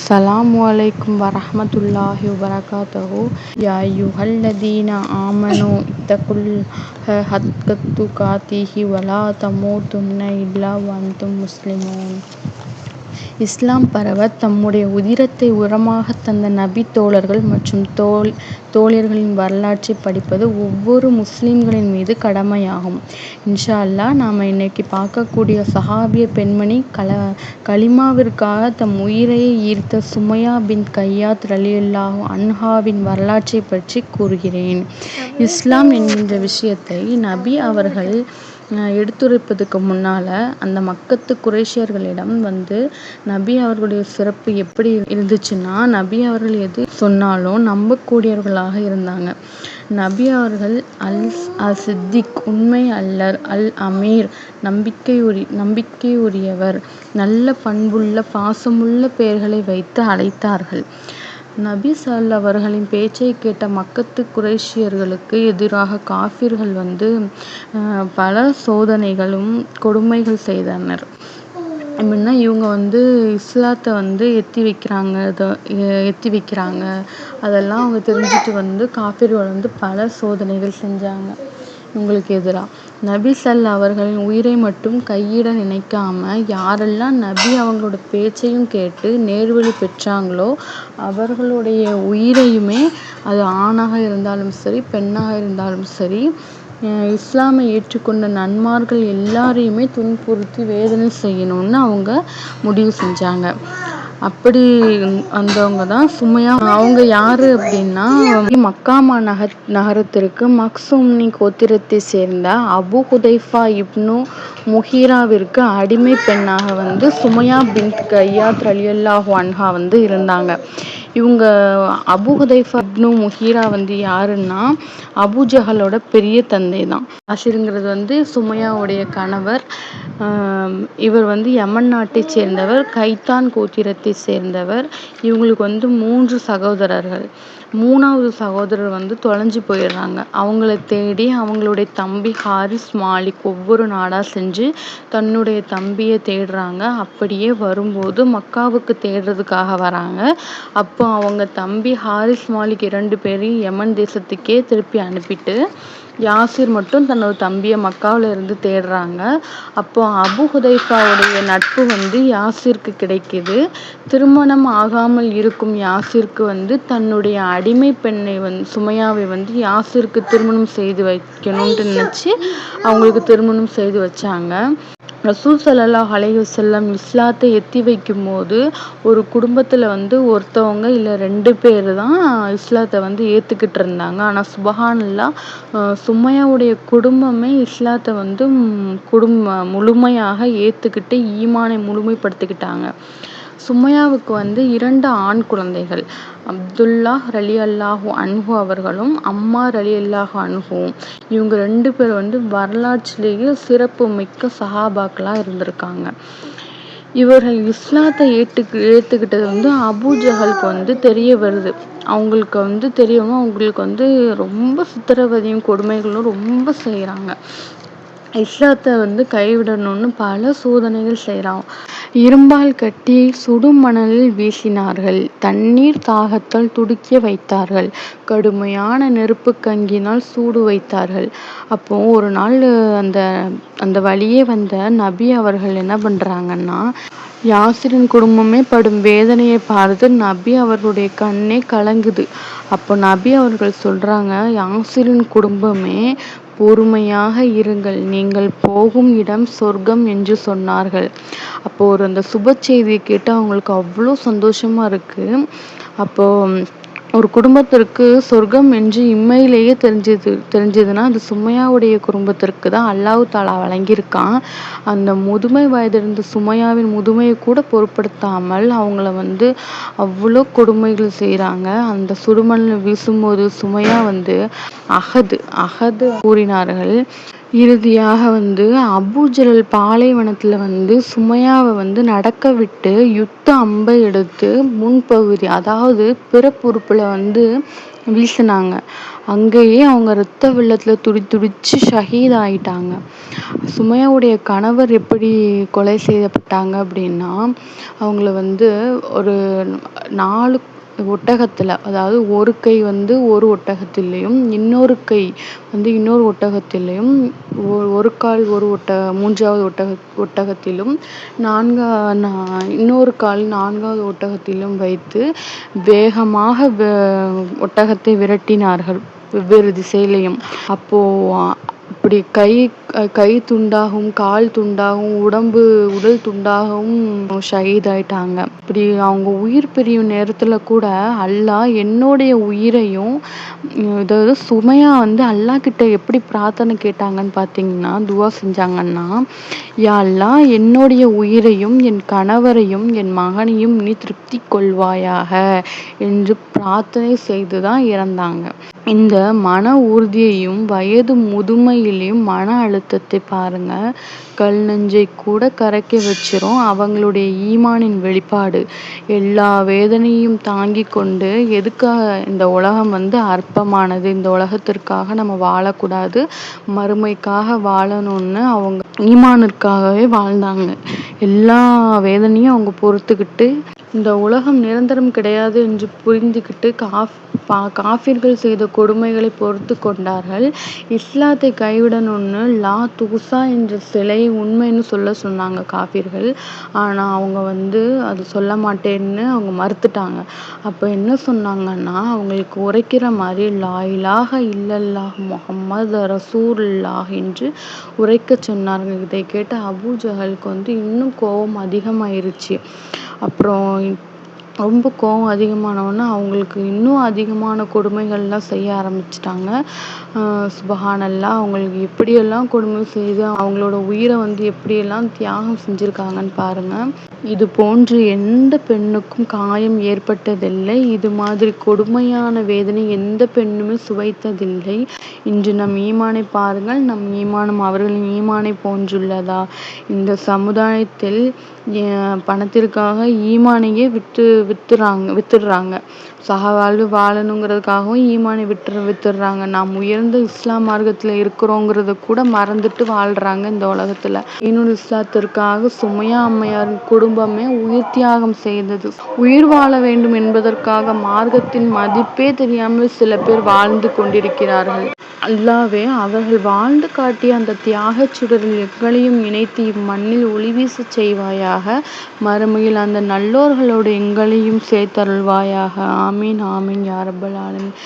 அஸ்ஸலாமு அலைக்கும் வரமத்துல்லாஹி வபரகாத்துஹு யா அய்யுஹல்லதீன ஆமனு இத்தகுல் ஹத்கத்து காத்திஹி வலா தமோ துன்ன இல்லா வந்தும் முஸ்லிமோன் இஸ்லாம் பரவ தம்முடைய உதிரத்தை உரமாகத் தந்த நபி தோழர்கள் மற்றும் தோழியர்களின் வரலாற்றைப் படிப்பது ஒவ்வொரு முஸ்லிம்களின் மீது கடமையாகும். இன்ஷா அல்லாஹ் நாம இன்னைக்கு பார்க்கக்கூடிய சஹாபிய பெண்மணி கலிமாவிற்காக தம் உயிரையே ஈர்த்த சுமையா பின்த் கய்யாத் ரலியல்லாஹு அன்ஹாவின் வரலாற்றைப் பற்றிக் கூறுகிறேன். இஸ்லாம் என்கின்ற விஷயத்தை நபி அவர்கள் எடுத்துரைப்பதற்கு முன்னால அந்த மக்கத்து குறைஷியர்களிடம் வந்து நபி அவர்களுடைய சிறப்பு எப்படி இருந்துச்சுன்னா நபி அவர்கள் எது சொன்னாலும் நம்பக்கூடியவர்களாக இருந்தாங்க. நபி அவர்கள் அல் சித்திக் உண்மை அல்லர் அல் அமீர் நம்பிக்கை உரி நம்பிக்கை உரியவர் நல்ல பண்புள்ள பாசமுள்ள பெயர்களை வைத்து அழைத்தார்கள். நபி ஸல் அவர்களின் பேச்சை கேட்ட மக்கத்து குறைஷியர்களுக்கு எதிராக காஃபிர்கள் வந்து பல சோதனைகளும் கொடுமைகள் செய்தனர். எப்படின்னா இவங்க வந்து இஸ்லாத்தை வந்து எத்தி வைக்கிறாங்க எத்தி வைக்கிறாங்க. அதெல்லாம் அவங்க தெரிஞ்சுட்டு வந்து காஃபிர்கள் வந்து பல சோதனைகள் செஞ்சாங்க. இவங்களுக்கு எதிராக நபி ஸல் அவர்களின் உயிரை மட்டும் கையிட நினைக்காம யாரெல்லாம் நபி அவங்களோட பேச்சையும் கேட்டு நேர்வழி பெற்றாங்களோ அவர்களுடைய உயிரையுமே அது ஆணாக இருந்தாலும் சரி பெண்ணாக இருந்தாலும் சரி இஸ்லாமை ஏற்றுக்கொண்ட நன்மார்கள் எல்லாரையுமே துன்புறுத்தி வேதனை செய்யணும்னு அவங்க முடிவு செஞ்சாங்க. அப்படி வந்தவங்க தான் சுமையா அவங்க யாரு அப்படின்னா மக்காமா நகர் நகரத்திற்கு மக்சூம்னி கோத்திரத்தை சேர்ந்த அபு ஹுதைஃபா இப்னு முஹீராவிற்கு அடிமை பெண்ணாக வந்து சுமையா பின் கய்யாத் ரலியல்லாஹு அன்ஹா வந்து இருந்தாங்க. இவங்க அபு ஹுதைஃபா இப்னு முஹீரா வந்து யாருன்னா அபூ ஜஹலோட பெரிய தந்தை தான். யாசிர்ங்கிறது வந்து சுமையாவுடைய கணவர். இவர் வந்து யமன் நாட்டை சேர்ந்தவர். கைத்தான் கோத்திரத்தை சேர்ந்தவர். இவங்களுக்கு வந்து மூன்று சகோதரர்கள். மூணாவது சகோதரர் வந்து தொலைஞ்சு போயிடுறாங்க. அவங்கள தேடி அவங்களுடைய தம்பி ஹாரிஸ் மாலிக் ஒவ்வொரு நாடாக செஞ்சு தன்னுடைய தம்பியை தேடுறாங்க. அப்படியே வரும்போது மக்காவுக்கு தேடுறதுக்காக வராங்க. அப் அப்போ அவங்க தம்பி ஹாரிஸ் மாலிக் இரண்டு பேரையும் யமன் தேசத்துக்கே திருப்பி அனுப்பிட்டு யாசிர் மட்டும் தன்னோட தம்பியை மக்காவில் இருந்து தேடுறாங்க. அப்போ அபு ஹுதைஃபாவுடைய நட்பு வந்து யாசிருக்கு கிடைக்குது. திருமணம் ஆகாமல் இருக்கும் யாசிற்கு வந்து தன்னுடைய அடிமை பெண்ணை சுமையாவை வந்து யாசிருக்கு திருமணம் செய்து வைக்கணும்னு நினச்சி அவங்களுக்கு திருமணம் செய்து வச்சாங்க. ரசூல் ஸல்லல்லாஹு அலைஹி இஸ்லாத்தை எத்தி வைக்கும்போது ஒரு குடும்பத்தில் வந்து ஒருத்தவங்க இல்லை ரெண்டு பேர் தான் இஸ்லாத்தை வந்து ஏற்றுக்கிட்டு இருந்தாங்க. ஆனால் சுபஹான்லா சுமையாவுடைய குடும்பமே இஸ்லாத்தை வந்து முழுமையாக ஏற்றுக்கிட்டு ஈமானை முழுமைப்படுத்திக்கிட்டாங்க. சுமையாவுக்கு வந்து இரண்டு ஆண் குழந்தைகள் அப்துல்லாஹ் ரலியல்லாஹு அன்ஹு அவர்களும் அம்மா ரலி அல்லாஹு அன்ஹுவும். இவங்க ரெண்டு பேரும் வந்து வரலாற்றிலேயே சிறப்பு மிக்க சஹாபாக்களாக இருந்திருக்காங்க. இவர்கள் இஸ்லாத்தை ஏத்துக்கிட்டது வந்து அபூஜகலுக்கு வந்து தெரிய வருது. அவங்களுக்கு வந்து தெரியவும் அவங்களுக்கு வந்து ரொம்ப சித்திரவதையும் கொடுமைகளும் ரொம்ப செய்கிறாங்க இஸ்லாத்தை வந்து கைவிடணும்னு பல சோதனைகள் செய்கிறான் இரும்பால் கட்டி சுடும் மணலில் வீசினார்கள். தண்ணீர் தாகத்தால் துடிக்க வைத்தார்கள். கடுமையான நெருப்பு கங்கினால் சூடு வைத்தார்கள். அப்போ ஒரு நாள் அந்த அந்த வழியே வந்த நபி அவர்கள் என்ன பண்றாங்கன்னா யாசிரின் குடும்பமே படும் வேதனையை பார்த்து நபி அவர்களுடைய கண்ணே கலங்குது. அப்போ நபி அவர்கள் சொல்றாங்க யாசிரின் குடும்பமே பொறுமையாக இருங்கள். நீங்கள் போகும் இடம் சொர்க்கம் என்று சொன்னார்கள். அப்போ அந்த சுப செய்தியை கேட்டு அவங்களுக்கு அவ்வளோ சந்தோஷமா இருக்கு. அப்போ ஒரு குடும்பத்திற்கு சொர்க்கம் என்று இம்மையிலேயே தெரிஞ்சது தெரிஞ்சதுன்னா அது சுமையாவுடைய குடும்பத்திற்கு தான் அல்லாஹு தாலா வழங்கியிருக்கான். அந்த முதுமை வயதிருந்த சுமையாவின் முதுமையை கூட பொருட்படுத்தாமல் அவங்கள வந்து அவ்வளோ கொடுமைகள் செய்கிறாங்க அந்த சுடுமண்ணில் வீசும்போது சுமையா வந்து அகது அகது கூறினார்கள். இறுதியாக வந்து அபூஜலல் பாலைவனத்தில் வந்து சுமையாவை வந்து நடக்க விட்டு யுத்த அம்பை எடுத்து முன்பகுதி அதாவது பிறப்புறுப்பில் வந்து வீசினாங்க. அங்கேயே அவங்க ரத்த வெள்ளத்தில் துடி துடிச்சு ஷஹீத் ஆயிட்டாங்க. சுமையாவுடைய கணவர் எப்படி கொலை செய்யப்பட்டாங்க அப்படின்னா அவங்கள வந்து ஒரு நாலு ஒட்டகத்தில் அதாவது ஒரு கை வந்து ஒரு ஒட்டகத்திலையும் இன்னொரு கை வந்து இன்னொரு ஒட்டகத்திலையும் ஒரு கால் ஒரு ஒட்ட மூன்றாவது ஒட்டக ஒட்டகத்திலும் நான்கா இன்னொரு கால் நான்காவது ஒட்டகத்திலும் வைத்து வேகமாக ஒட்டகத்தை விரட்டினார்கள். வெவ்வேறு திசையிலையும். அப்போது இப்படி கை கை துண்டாகவும் கால் துண்டாகவும் உடம்பு உடல் துண்டாகவும் ஷஹீத் ஆயிட்டாங்க இப்படி அவங்க உயிர் பிரியும் நேரத்தில் கூட அல்லாஹ் என்னுடைய உயிரையும் இதாவது சுமையா வந்து அல்லாஹ் கிட்ட எப்படி பிரார்த்தனை கேட்டாங்கன்னு பார்த்தீங்கன்னா துவா செஞ்சாங்கன்னா யா அல்லாஹ் என்னுடைய உயிரையும் என் கணவரையும் என் மகனையும் நீ திருப்தி கொள்வாயாக என்று பிரார்த்தனை செய்து தான் இறந்தாங்க. இந்த மன உறுதியையும் வயது முதுமையிலையும் மன அழுத்தத்தை பாருங்க. கல் நெஞ்சை கூட கரைக்க வச்சிரும். அவங்களுடைய ஈமானின் வெளிப்பாடு. எல்லா வேதனையும் தாங்கி கொண்டு எதுக்காக இந்த உலகம் வந்து அற்பமானது? இந்த உலகத்திற்காக நம்ம வாழக்கூடாது. மறுமைக்காக வாழணும்னு அவங்க ஈமானிற்காகவே வாழ்ந்தாங்க. எல்லா வேதனையும் அவங்க பொறுத்துக்கிட்டு இந்த உலகம் நிரந்தரம் கிடையாது என்று புரிந்துகிட்டு காஃப் பா காஃபிர்கள் செய்த கொடுமைகளை பொறுத்து கொண்டார்கள். இஸ்லாத்தை கைவிடணும்னு லா தூசா என்ற சிலை உண்மைன்னு சொல்ல சொன்னாங்க காஃபிர்கள். ஆனால் அவங்க வந்து அது சொல்ல மாட்டேன்னு அவங்க மறுத்துட்டாங்க. அப்போ என்ன சொன்னாங்கன்னா அவங்களுக்கு உரைக்கிற மாதிரி லா இலாக இல்லல்லாஹ் முஹம்மது ரசூல்லாஹ் என்று உரைக்க சொன்னார்கள். இதை கேட்டு அபூ ஜஹலுக்கு வந்து இன்னும் கோபம் அதிகமாயிருச்சு. அப்புறம் ரொம்ப கோவம் அதிகமானவொன்னே அவங்களுக்கு இன்னும் அதிகமான கொடுமைகள்லாம் செய்ய ஆரம்பிச்சிட்டாங்க. ஆஹ் அவங்களுக்கு எப்படியெல்லாம் கொடுமை செய்து அவங்களோட உயிரை வந்து எப்படியெல்லாம் தியாகம் செஞ்சிருக்காங்கன்னு பாருங்க. இது போன்று எந்த பெண்ணுக்கும் காயம் ஏற்பட்டதில்லை. இது மாதிரி கொடுமையான வேதனை எந்த பெண்ணுமே சுவைத்ததில்லை. இன்று நம் ஈமானை பாருங்கள். நம் ஈமானம் அவர்களின் ஈமானை போன்றுள்ளதா? இந்த சமுதாயத்தில் பணத்திற்காக ஈமானையே விட்டு வித்துறாங்க வித்துடுறாங்க. சகவாழ்வு வாழணுங்கிறதுக்காகவும் ஈமானை விட்டு வித்துடுறாங்க. நாம் உயர்ந்த இஸ்லாம் மார்க்கத்தில் இருக்கிறோங்கிறத கூட மறந்துட்டு வாழ்கிறாங்க இந்த உலகத்தில். இன்னொரு இஸ்லாத்திற்காக சுமையா அம்மையார் குடும்பமே உயிர் தியாகம் செய்தது. உயிர் வாழ வேண்டும் என்பதற்காக மார்க்கத்தின் மதிப்பே தெரியாமல் சில பேர் வாழ்ந்து கொண்டிருக்கிறார்கள். அல்லாவே அவர்கள் வாழ்ந்து காட்டிய அந்த தியாகச் சுடரில் எங்களையும் இணைத்து இம்மண்ணில் ஒளி வீசச் செய்வாயாக மறுமையில் அந்த நல்லோர்களோடு எங்களையும் சேர்த்தருள்வாயாக. ஆமீன் ஆமீன் யா ரப்பல் ஆலமீன்